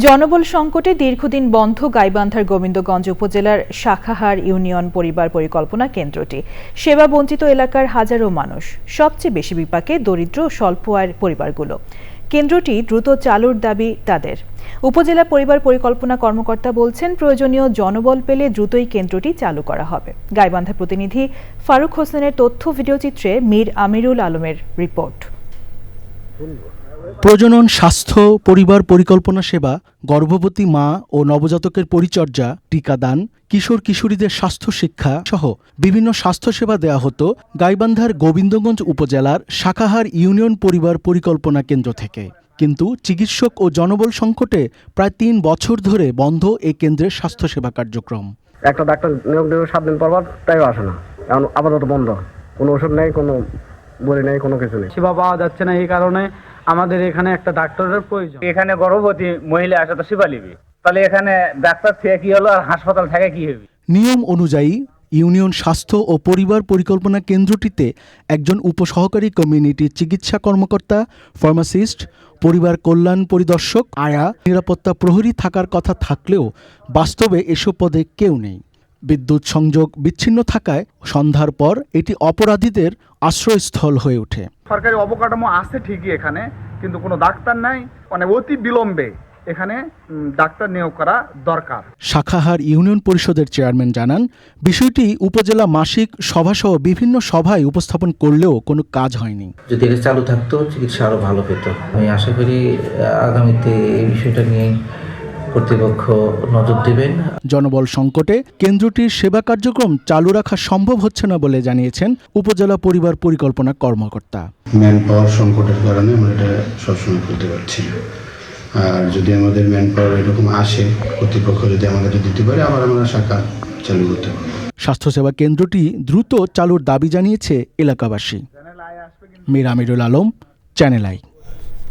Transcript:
জনবল সংকটে দীর্ঘদিন বন্ধ গাইবান্ধার গোবিন্দগঞ্জ উপজেলার শাখাহার ইউনিয়ন পরিবার পরিকল্পনা কেন্দ্রটি। সেবা বঞ্চিত এলাকার হাজারো মানুষ, সবচেয়ে বেশি বিপাকে দরিদ্র স্বল্প আয়ের পরিবারগুলো। কেন্দ্রটি দ্রুত চালুর দাবি তাদের। উপজেলা পরিবার পরিকল্পনা কর্মকর্তা বলছেন, প্রয়োজনীয় জনবল পেলে দ্রুতই কেন্দ্রটি চালু করা হবে। গাইবান্ধা প্রতিনিধি ফারুক হোসেনের তথ্য ভিডিওচিত্রে মীর আমিরুল আলমের রিপোর্ট। প্রজনন, স্বাস্থ্য, পরিবার পরিকল্পনা সেবা, গর্ভবতী মা ও নবজাতকের পরিচর্যা টিকাদান কিশোর কিশোরীদের স্বাস্থ্য শিক্ষা সহ বিভিন্ন স্বাস্থ্যসেবা দেয়া হতো গাইবান্ধার গোবিন্দগঞ্জ উপজেলার শাখাহার ইউনিয়ন পরিবার পরিকল্পনা কেন্দ্র থেকে। কিন্তু চিকিৎসক ও জনবল সংকটে প্রায় তিন বছর ধরে বন্ধ এই কেন্দ্রের স্বাস্থ্যসেবা কার্যক্রম। একটা ডাক্তার নিয়োগ দেবে সাত দিন পর পর তাইও আসে না। এখন আপাতত বন্ধ। কোনো ওষুধ নেই, কোনো বড়ি নেই কোনো কিছু নেই। সেবা পাওয়া যাচ্ছে না এই কারণে আমাদের এখানে একটা ডাক্তারের প্রয়োজন। এখানে গর্ভবতী মহিলা আসে তো শিবা লিবি তাহলে এখানে ডাক্তার থেকে কি হলো আর হাসপাতাল থেকে কি হবে? নিয়ম অনুযায়ী ইউনিয়ন স্বাস্থ্য ও পরিবার পরিকল্পনা কেন্দ্রটিতে একজন উপসহকারী কমিউনিটি চিকিৎসা কর্মকর্তা ফার্মাসিস্ট পরিবার কল্যাণ পরিদর্শক আয়া নিরাপত্তা প্রহরী থাকার কথা থাকলেও বাস্তবে এসব পদে কেউ নেই। বিদ্যুৎ সংযোগ বিচ্ছিন্ন থাকায় সন্ধ্যার পর এটি অপরাধীদের আশ্রয়স্থল হয়ে ওঠে। সরকারি অবকাঠামো আছে ঠিকই এখানে কিন্তু কোনো ডাক্তার নাই মানে অতি বিলম্বে এখানে ডাক্তার নিয়োগ করা দরকার। শাখাহার ইউনিয়ন পরিষদের চেয়ারম্যান জানান বিষয়টি উপজেলা মাসিক সভাসহ বিভিন্ন সভায় উপস্থাপন করলেও কোনো কাজ হয়নি। যদি এটা চালু থাকতো চিকিৎসা আরও ভালো পেত। আমি আশা করি আগামীতে এই বিষয়টা নিয়ে কর্তৃপক্ষ নজর দেবেন। জনবল সংকটে কেন্দ্রটির সেবা কার্যক্রম চালু রাখা সম্ভব হচ্ছে না বলে জানিয়েছেন উপজেলা পরিবার পরিকল্পনা কর্মকর্তা। ম্যান পাওয়ার সংকটের কারণে আমরা এটা সবসময় করতে পারছি না। আর যদি আমাদের ম্যান পাওয়ার এরকম আসে কর্তৃপক্ষ যদি আমাদের দিতে পারে আবার আমরা শাখা চালু করতে পারব। স্বাস্থ্যসেবা কেন্দ্রটি দ্রুত চালুর দাবি জানিয়েছে এলাকাবাসী। Mir Amirul Alam channel I